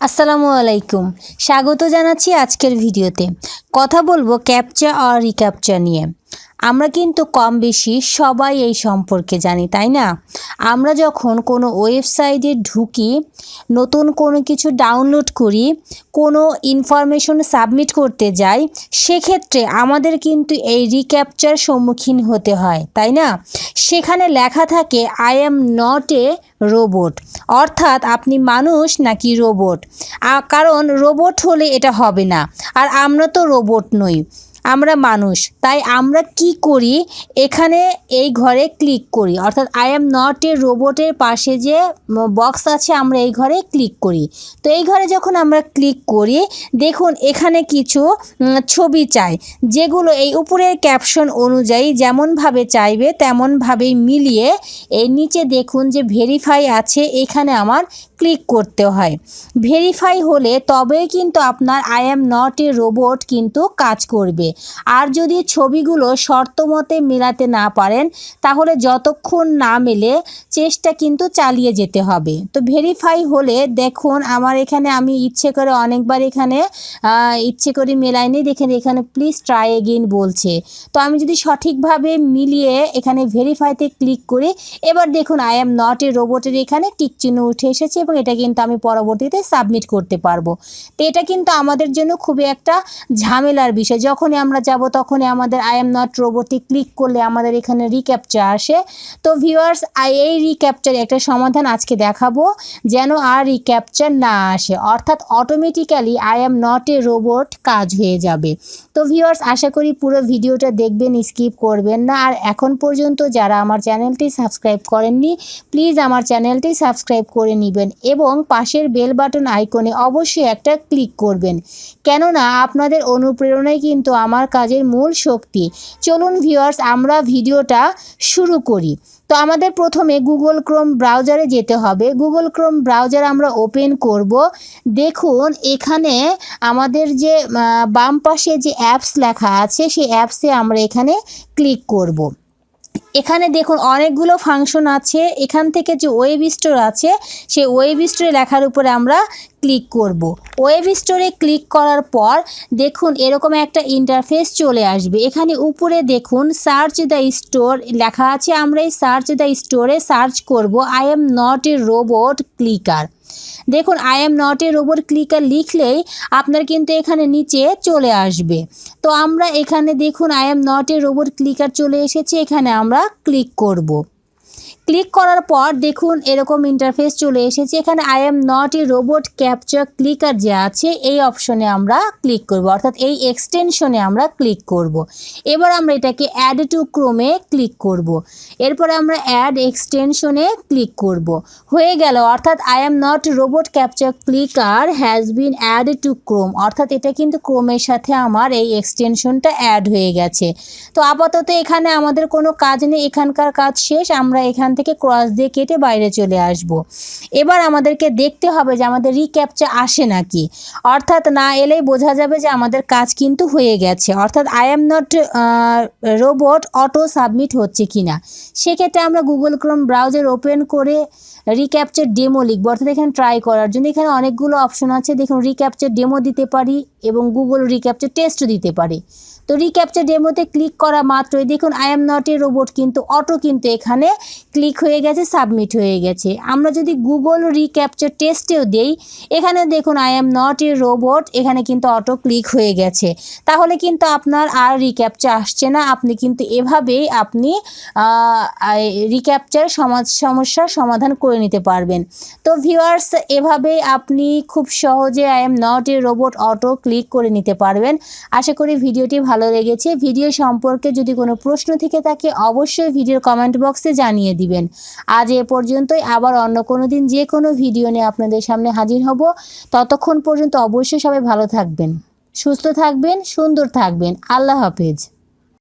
আসসালামু আলাইকুম। স্বাগত জানাচ্ছি আজকের ভিডিওতে। কথা বলব ক্যাপচা আর রিক্যাপচা নিয়ে। আমরা কিন্তু কম বেশি সবাই এই সম্পর্কে জানি, তাই না? আমরা যখন কোনো ওয়েবসাইটে ঢুকি, নতুন কোনো কিছু ডাউনলোড করি, কোনো ইনফরমেশন সাবমিট করতে যাই, সেক্ষেত্রে আমাদের কিন্তু এই রিক্যাপচার সম্মুখীন হতে হয়, তাই না? সেখানে লেখা থাকে I am not a robot অর্থাৎ আপনি মানুষ নাকি রোবট কারণ রোবট হলে এটা হবে না, আর আমরা তো রোবট নই। আমরা মানুষ। তাই আমরা কি করি? এখানে এই ঘরে ক্লিক করি। অর্থাৎ আই এম নট এ রোবটের পাশে যে বক্স আছে, আমরা এই ঘরে ক্লিক করি। তো এই ঘরে যখন আমরা ক্লিক করি, দেখুন এখানে কিছু ছবি চাই, যেগুলো এই উপরের ক্যাপশন অনুযায়ী যেমনভাবে চাইবে, তেমনভাবেই মিলিয়ে এই নিচে দেখুন যে ভেরিফাই আছে, এখানে আমার ক্লিক করতে হয়। ভেরিফাই হলে তবেই কিন্তু আপনার I am not a robot কিন্তু কাজ করবে। আর যদি ছবিগুলো শর্ত মতে মেলাতে না পারেন, তাহলে যতক্ষণ না মেলে চেষ্টা কিন্তু চালিয়ে যেতে হবে। তো ভেরিফাই হলে দেখুন আমার এখানে আমি ইচ্ছে করে অনেকবার এখানে ইচ্ছে করে মেলাইনি দেখেন এখানে প্লিজ ট্রাই এগেইন বলছে। তো আমি যদি সঠিকভাবে মিলিয়ে এখানে ভেরিফাইতে ক্লিক করি, এবার দেখুন আই এম নট এ রোবটের এখানে টিক চিহ্ন উঠে এসেছে এবং এটা কিন্তু আমি পরবর্তীতে সাবমিট করতে পারব। তো এটা কিন্তু আমাদের জন্য খুবই একটা ঝামেলার বিষয়। যখনই আমরা যাব, তখনই আমাদের আই এম নট রোবটে ক্লিক করলে আমাদের এখানে রিক্যাপচার আসে। তো ভিউয়ার্স এই রিক্যাপচার একটা সমাধান আজকে দেখাবো, যেন আর রিক্যাপচার না আসে। অর্থাৎ automatically I am not a robot কাজ হয়ে যাবে। তো ভিউয়ার্স আশা করি পুরো ভিডিওটা দেখবেন স্কিপ করবেন না। আর এখন পর্যন্ত যারা আমার চ্যানেলটি সাবস্ক্রাইব করেননি প্লিজ আমার চ্যানেলটি সাবস্ক্রাইব করে নেবেন এবং পাশের বেল বাটন আইকনে অবশ্যই একটা ক্লিক করবেন। কেননা, আপনাদের অনুপ্রেরণায় কিন্তু আমার কাজের মূল শক্তি। চলুন ভিউয়ার্স আমরা ভিডিওটা শুরু করি। তো আমাদের প্রথমে গুগল ক্রোম ব্রাউজারে যেতে হবে। গুগল ক্রোম ব্রাউজার আমরা ওপেন করব। দেখুন, এখানে আমাদের যে বাম পাশে যে অ্যাপস লেখা আছে, সেই অ্যাপসে আমরা এখানে ক্লিক করব। এখানে দেখুন অনেকগুলো ফাংশন আছে। এখান থেকে যে ওয়েব স্টোর আছে সেই ওয়েব স্টোরে লেখার উপরে আমরা ক্লিক করব। ওয়েব স্টোরে ক্লিক করার পর দেখুন এরকম একটা ইন্টারফেস চলে আসবে। এখানে উপরে দেখুন সার্চ দ্য স্টোর লেখা আছে। আমরা এই সার্চ দ্য স্টোরে সার্চ করব। I am not a robot clicker দেখুন I am not a robot clicker লিখলেই আপনার কিন্তু এখানে নিচে চলে আসবে তো আমরা এখানে দেখুন I am not a robot clicker চলে এসেছে, এখানে আমরা ক্লিক করব। ক্লিক করার পর দেখুন এরকম ইন্টারফেস চলে এসেছে। এখানে I am not a robot captcha clicker যে আছে, এই অপশনে আমরা ক্লিক করব। অর্থাৎ এই এক্সটেনশনে আমরা ক্লিক করব। এবার আমরা এটাকে অ্যাড টু ক্রোমে ক্লিক করব। এরপর আমরা অ্যাড এক্সটেনশনে ক্লিক করব। হয়ে গেল। অর্থাৎ I am not robot captcha clicker has been add to Chrome অর্থাৎ এটা কিন্তু ক্রোমের সাথে আমার এই এক্সটেনশনটা অ্যাড হয়ে গেছে। তো আপাতত এখানে আমাদের কোনো কাজ নেই। এখানকার কাজ শেষ। আমরা এখান থেকে ক্রস দিয়ে কেটে বাইরে চলে আসব। এবার আমাদেরকে দেখতে হবে যে আমাদের রিক্যাপচা আসে নাকি। অর্থাৎ না এলেই বোঝা যাবে যে আমাদের কাজ কিন্তু হয়ে গেছে। অর্থাৎ I am not robot auto submit হচ্ছে কিনা। সেক্ষেত্রে আমরা গুগল ক্রোম ব্রাউজার ওপেন করে রিক্যাপচার ডেমো লিখব। অর্থাৎ এখানে ট্রাই করার জন্য এখানে অনেকগুলো অপশন আছে। দেখুন রিক্যাপচার ডেমো দিতে পারি এবং গুগল রিক্যাপচার টেস্ট দিতে পারি। তো রিক্যাপচার ডেমোতে ক্লিক করা মাত্রই দেখুন I am not a robot কিন্তু অটো কিন্তু এখানে ক্লিক হয়ে গেছে সাবমিট হয়ে গেছে। আমরা যদি গুগল রিক্যাপচার টেস্টেও দেই, এখানে দেখুন I am not a robot এখানে কিন্তু অটো ক্লিক হয়ে গেছে। তাহলে কিন্তু আপনার আর রিক্যাপচার আসছে না, আপনি কিন্তু এভাবেই আপনি রিক্যাপচার সমাজ সমস্যার সমাধান করে নিতে পারবেন। তো ভিউয়ার্স এভাবেই আপনি খুব সহজে I am not a robot auto click করে নিতে পারবেন। আশা করি ভিডিওটি ভালো লেগেছে। ভিডিও সম্পর্কে যদি কোনো প্রশ্ন থেকে থাকে, অবশ্যই ভিডিওর কমেন্ট বক্সে জানিয়ে দিবেন। আজ এ পর্যন্তই। আবার অন্য কোনো দিন যে কোনো ভিডিও নিয়ে আপনাদের সামনে হাজির হব। ততক্ষণ পর্যন্ত অবশ্যই সবাই ভালো থাকবেন, সুস্থ থাকবেন, সুন্দর থাকবেন। আল্লাহ হাফেজ।